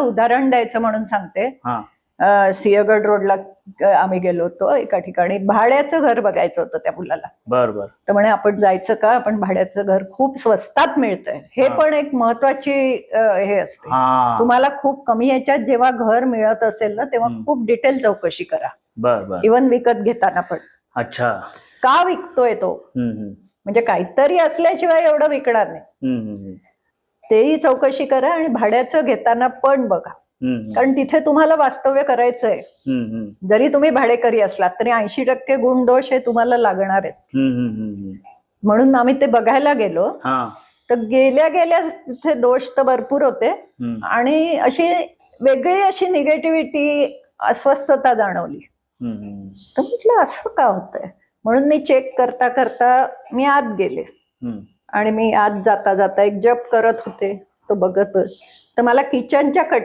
उदाहरण द्यायचं म्हणून सांगते. हा. अं, सिंहगड रोडला अं, आम्ही गेलो होतो एका ठिकाणी. भाड्याचं घर बघायचं होतं त्या मुलाला. बर बर. तर म्हणे आपण जायचं का? आपण भाड्याचं घर खूप स्वस्तात मिळतंय. हे हा. पण एक महत्वाची अं, हे असते. हा. तुम्हाला खूप कमी याच्यात जेव्हा घर मिळत असेल ना तेव्हा हम्म. खूप डिटेल चौकशी करा. बर बर. इवन विकत घेताना पण. अच्छा. का विकतोय तो? हम्म हम्म. म्हणजे काहीतरी असल्याशिवाय एवढं विकणार नाही. हम्म हम्म. तेही चौकशी करा आणि भाड्याचं घेताना पण बघा. कारण तिथे तुम्हाला वास्तव्य करायचंय. जरी तुम्ही भाडेकरी असलात तरी ऐंशी टक्के गुणदोष हे तुम्हाला लागणार आहेत. म्हणून आम्ही ते बघायला गेलो. तर गेल्या गेल्या तिथे दोष तर भरपूर होते. आणि अशी वेगळी अशी निगेटिव्हिटी अस्वस्थता जाणवली. तर म्हटलं असं का होतंय? म्हणून मी चेक करता करता मी आत गेले. आणि मी आत जाता जाता एक जप करत होते तो बघतच तर मला किचनच्या कट